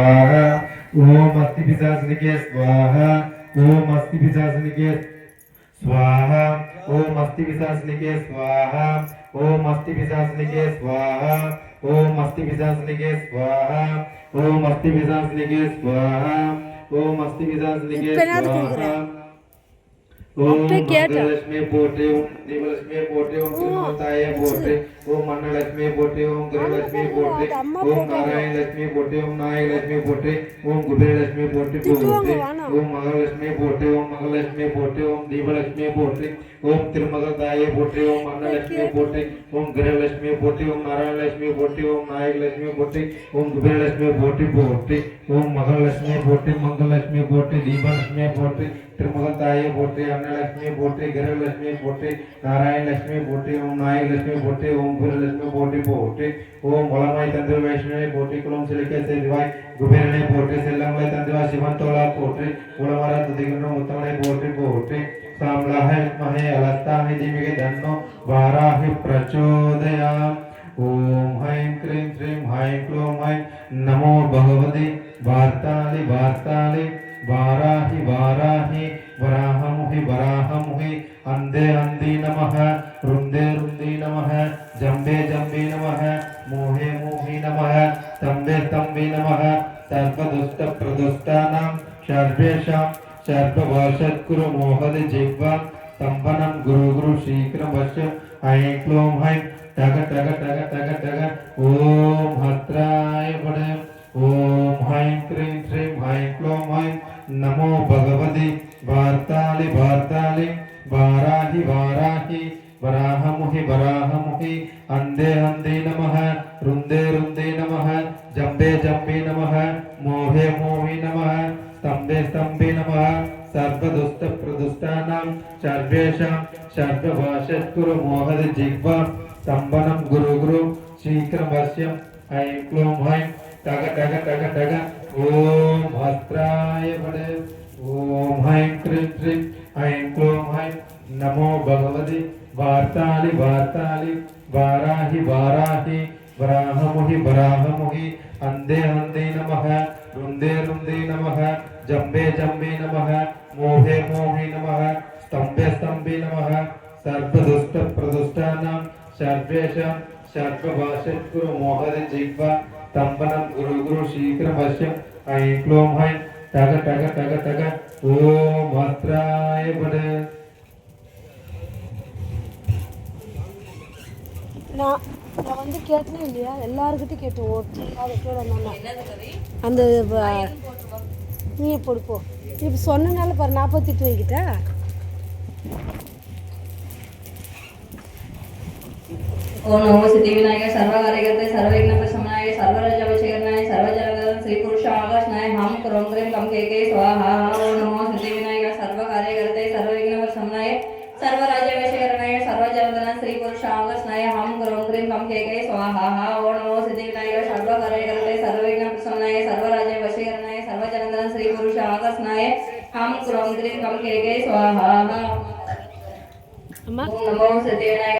स्वाहा ओम अस्ति पिशाचनिके स्वाहा ओम अस्ति पिशाचनिके स्वाहा ओम अस्ति पिशाचनिके स्वाहा ओम अस्ति पिशाचनिके स्वाहा ओम अस्ति पिशाचनिके स्वाहा ओम अस्ति पिशाचनिके स्वाहा ओम अस्ति पिशाचनिके स्वाहा। ओम लक्ष्मी पोटे ओम देवलक्ष्मी पोटे ओम त्रिमूर्ताय पोटे ஓம் திருமத்தாயே போற்றி ஓம் அன்னலட்சுமி போற்றி ஓம் கிரகலட்சுமி போற்றி அது அம்மா ஓம் போட்டாங்க. நாராயண லட்சுமி போற்றி ஓம் நாயகலட்சுமி போற்றி ஓம் குபேரலட்சுமி போற்றி திட்டுவாங்க, போற்றி வேணாம். ஓம் மகாலட்சுமி போற்றி ஓம் மகாலட்சுமி போற்றி ஓம் தீபலட்சுமி போற்றி ஓம் திருமகள் தாயே போற்றி ஓம் அன்னலட்சுமி போற்றி ஓம் கிரகலட்சுமி போற்றி ஓம் நாராயணலட்சுமி போற்றி ஓம் நாயகலட்சுமி போற்றி ஓம் குபேரலட்சுமி போற்றி போற்றி ஓம் மகாலட்சுமி போற்றி மங்களலட்சுமி போற்றி தீபலட்சுமி போற்றி திருமகள் தாயே போற்றி அன்னலட்சுமி போற்றி கிரகலட்சுமி போற்றி நாராயணலட்சுமி போற்றி ஓம் நாயகலட்சுமி போற்றி ஓம் குபேரலட்சுமி போற்றி போற்றி ஓம் வளமாய் தந்திர வைஷ்ணவை போற்றி குலம் செழிக்க செய்வாய் குபேரனை போற்றி செல்லங்களை தந்திரா சிவன் தோழா போற்றி உலமர துதிகின்ற உத்தமனை போற்றி போற்றி சாம்லாஹ வித்மஹே அலஸ்தாஹி தீமிகை தன்னோ வாராஹி பிரச்சோதயாம் ஓம் ஹைம் க்ரீம் ஸ்ரீம் ஹைம் க்ளோம் ஹைம் நமோ பகவதி வார்த்தாளி வார்த்தாளி वाराहि वाराहि, वराहमुहि वराहमुहि, अंधे अंधी नमः रुंदे रुंदी नमः जम्बे जम्बे नमः, मोहे मोहे नमः तम्बे तम्बे नमः सर्वदुष्ट प्रदुष्टानां, सर्वेषां सर्ववशत्कुरु मोहद जिह्वा स्तम्भनं गुरु गुरु शीघ्रवश्य ऐं क्लों हं टग टग टग टग टग, ॐ हत्राय पडय भरताली भरताली वाराही वाराही वराह मुहि वराह मुहि अन्धे अन्धे नमः रुंदे रुंदे नमः जंबे जंबे नमः, मोहे मोहे नमः स्तम्भे स्तम्भे नमः सर्वदुष्टप्रदुष्टानां सर्वेषां सर्वभाषस्कुरु मोहदजिह्वा स्तम्भनं गुरु गुरु शीघ्रवश्यं ऐं क्लों ऐं टग टग टग टग ॐ हस्त्राय वडे ॐ हैं क्रीं श्रीं ऐं क्लों हैं नमो भगवति, वार्तालि वार्तालि, वाराहि वाराहि, वराहमुहि वराहमुहि। अन्धे अन्धे नमः रुन्दे रुन्दे नमः जम्बे जम्बे नमः, मोहे मोहे नमः स्तम्भे स्तम्भे नमः। सर्वदुष्ट प्रदुष्टानां सर्वेषां सर्वभाषत्कुरु ஸ்தம்பனம் குரு குரு சீக்கிர பஷ்யம் ஐம் க்ளோம் ஹை டக டக டக டக ஓம் வஸ்திராய பட நான் நான் வந்து கேட்டேன் இல்லையா எல்லாருக்கிட்டையும் கேட்டு ஓட்டு அந்த நீ போடுப்போ இப்போ சொன்னனால பாரு நாற்பத்தெட்டு வைக்கிட்ட ஓம் நமோ சித்தி விநாயகர் சர்வகாரியத்தை சர்வ देते स्वाहा ओम नमो सिद्धिविनायक सर्व कार्य करते सर्व विघ्न प्रसन्नाय सर्व राज्य वैश्य सर्व जगदन श्री पुरुषांग स्नाय हम गुरुम क्रीम कम के गए स्वाहा ओम नमो सिद्धिविनायक सर्व कार्य करते सर्व विघ्न प्रसन्नाय सर्व राज्य वैश्य सर्व जगदन श्री पुरुषांग स्नाय हम गुरुम क्रीम कम के गए स्वाहा। ओम नमो सिद्धिविनायक